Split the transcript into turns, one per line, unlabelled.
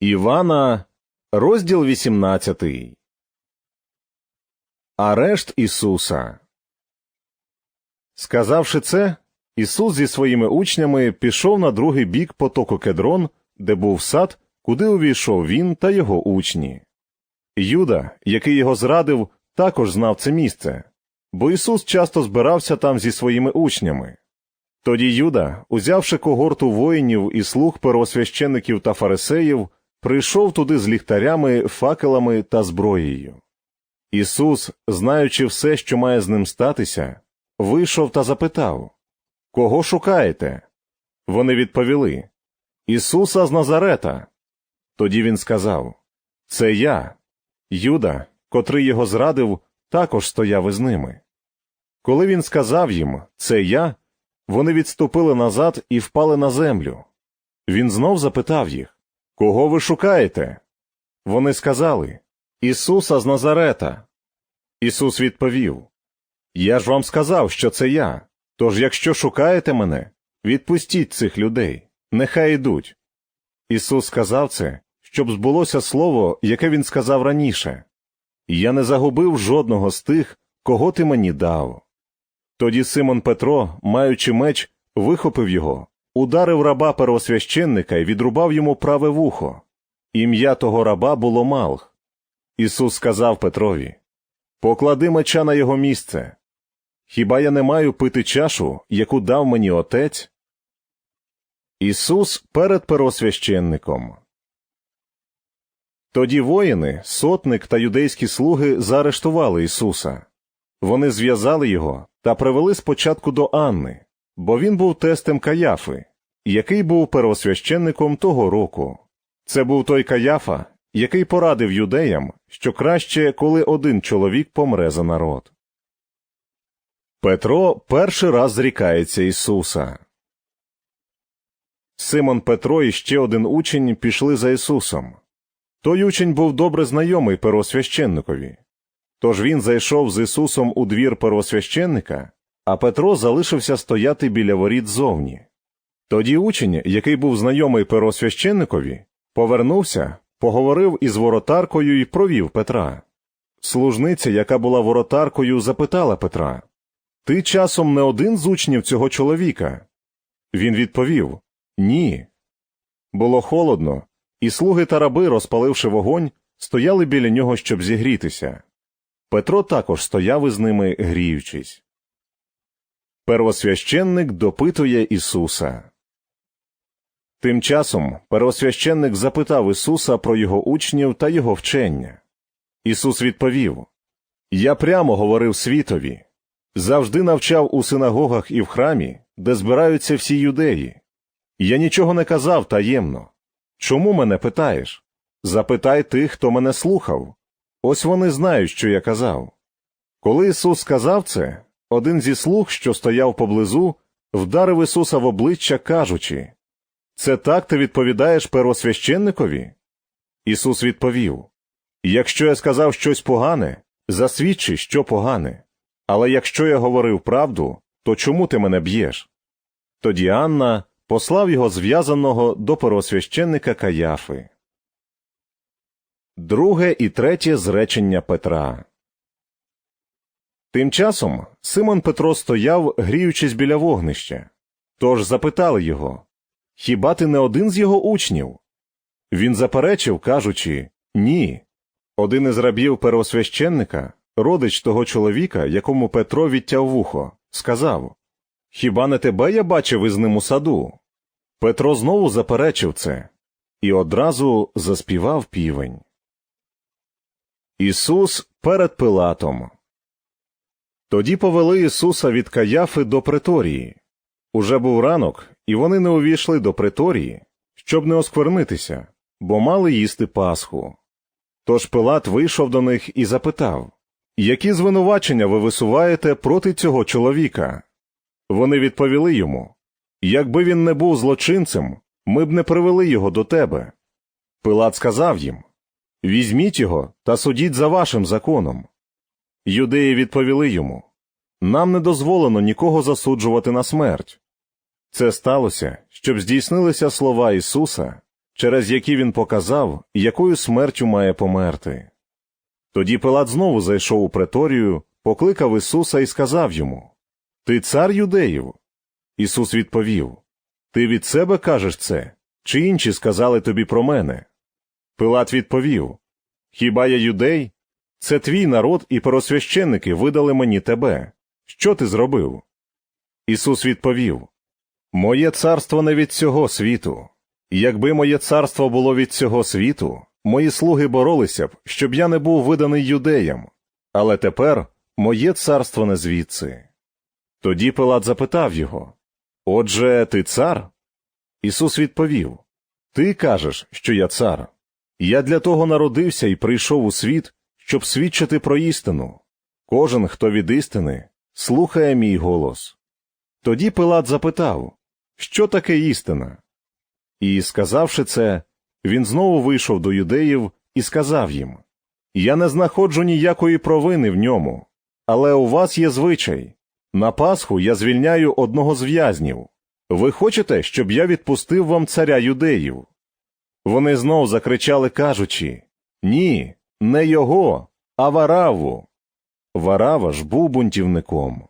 Івана, розділ 18. Арешт Ісуса. Сказавши це, Ісус зі своїми учнями пішов на другий бік потоку Кедрон, де був сад, куди увійшов він та його учні. Юда, який його зрадив, також знав це місце, бо Ісус часто збирався там зі своїми учнями. Тоді Юда, узявши когорту воїнів і слуг первосвящеників та фарисеїв, прийшов туди з ліхтарями, факелами та зброєю. Ісус, знаючи все, що має з ним статися, вийшов та запитав Кого шукаєте? Вони відповіли Ісуса з Назарета. Тоді він сказав Це я. Юда, котрий його зрадив, також стояв із ними. Коли він сказав їм Це я, вони відступили назад і впали на землю. Він знов запитав їх Кого ви шукаєте? Вони сказали Ісуса з Назарета. Ісус відповів Я ж вам сказав, що це я. Тож, якщо шукаєте мене, відпустіть цих людей, нехай йдуть. Ісус сказав це, щоб збулося слово, яке він сказав раніше Я не загубив жодного з тих, кого ти мені дав. Тоді Симон Петро, маючи меч, вихопив його, ударив раба первосвященника і відрубав йому праве вухо. Ім'я того раба було Малх. Ісус сказав Петрові Поклади меча на його місце. Хіба я не маю пити чашу, яку дав мені отець? Ісус перед первосвященником. Тоді воїни, сотник та юдейські слуги заарештували Ісуса. Вони зв'язали його та привели спочатку до Анни, бо він був тестем Каяфи, який був первосвященником того року. Це був той Каяфа, який порадив юдеям, що краще, коли один чоловік помре за народ. Петро перший раз зрікається Ісуса. Симон Петро і ще один учень пішли за Ісусом. Той учень був добре знайомий первосвященникові. Тож він зайшов з Ісусом у двір первосвященника, а Петро залишився стояти біля воріт зовні. Тоді учень, який був знайомий первосвященникові, повернувся, поговорив із воротаркою і провів Петра. Служниця, яка була воротаркою, запитала Петра Ти часом не один з учнів цього чоловіка? Він відповів Ні. Було холодно, і слуги та раби, розпаливши вогонь, стояли біля нього, щоб зігрітися. Петро також стояв із ними, гріючись. Первосвященник допитує Ісуса. Тим часом первосвященник запитав Ісуса про його учнів та його вчення. Ісус відповів Я прямо говорив світові, завжди навчав у синагогах і в храмі, де збираються всі юдеї. Я нічого не казав таємно. Чому мене питаєш? Запитай тих, хто мене слухав. Ось вони знають, що я казав. Коли Ісус сказав це, один зі слуг, що стояв поблизу, вдарив Ісуса в обличчя, кажучи Це так ти відповідаєш первосвященникові? Ісус відповів Якщо я сказав щось погане, засвідчи, що погане. Але якщо я говорив правду, то чому ти мене б'єш? Тоді Анна послав його зв'язаного до первосвященника Каяфи. Друге і третє зречення Петра. Тим часом Симон Петро стояв, гріючись біля вогнища. Тож запитали його Хіба ти не один з його учнів? Він заперечив, кажучи Ні. Один із рабів первосвященника, родич того чоловіка, якому Петро відтяв вухо, сказав Хіба не тебе я бачив із ним у саду? Петро знову заперечив це і одразу заспівав півень. Ісус перед Пилатом. Тоді повели Ісуса від Каяфи до Преторії. Уже був ранок, і вони не увійшли до Преторії, щоб не осквернитися, бо мали їсти Пасху. Тож Пилат вийшов до них і запитав Які звинувачення ви висуваєте проти цього чоловіка? Вони відповіли йому Якби він не був злочинцем, ми б не привели його до тебе. Пилат сказав їм Візьміть його та судіть за вашим законом. Юдеї відповіли йому Нам не дозволено нікого засуджувати на смерть. Це сталося, щоб здійснилися слова Ісуса, через які він показав, якою смертю має померти. Тоді Пилат знову зайшов у преторію, покликав Ісуса і сказав йому Ти цар юдеїв? Ісус відповів Ти від себе кажеш це, чи інші сказали тобі про мене? Пилат відповів Хіба я юдей? Це твій народ і первосвященники видали мені тебе. Що ти зробив? Ісус відповів Моє царство не від цього світу. Якби моє царство було від цього світу, мої слуги боролися б, щоб я не був виданий юдеям. Але тепер моє царство не звідси. Тоді Пилат запитав його Отже, ти цар? Ісус відповів Ти кажеш, що я цар. Я для того народився і прийшов у світ, щоб свідчити про істину. Кожен, хто від істини, слухає мій голос. Тоді Пилат запитав, що таке істина? І, сказавши це, він знову вийшов до юдеїв і сказав їм Я не знаходжу ніякої провини в ньому, але у вас є звичай. На Пасху я звільняю одного з в'язнів. Ви хочете, щоб я відпустив вам царя юдеїв? Вони знов закричали, кажучи Ні, не його, а Вараву. Варава ж був бунтівником.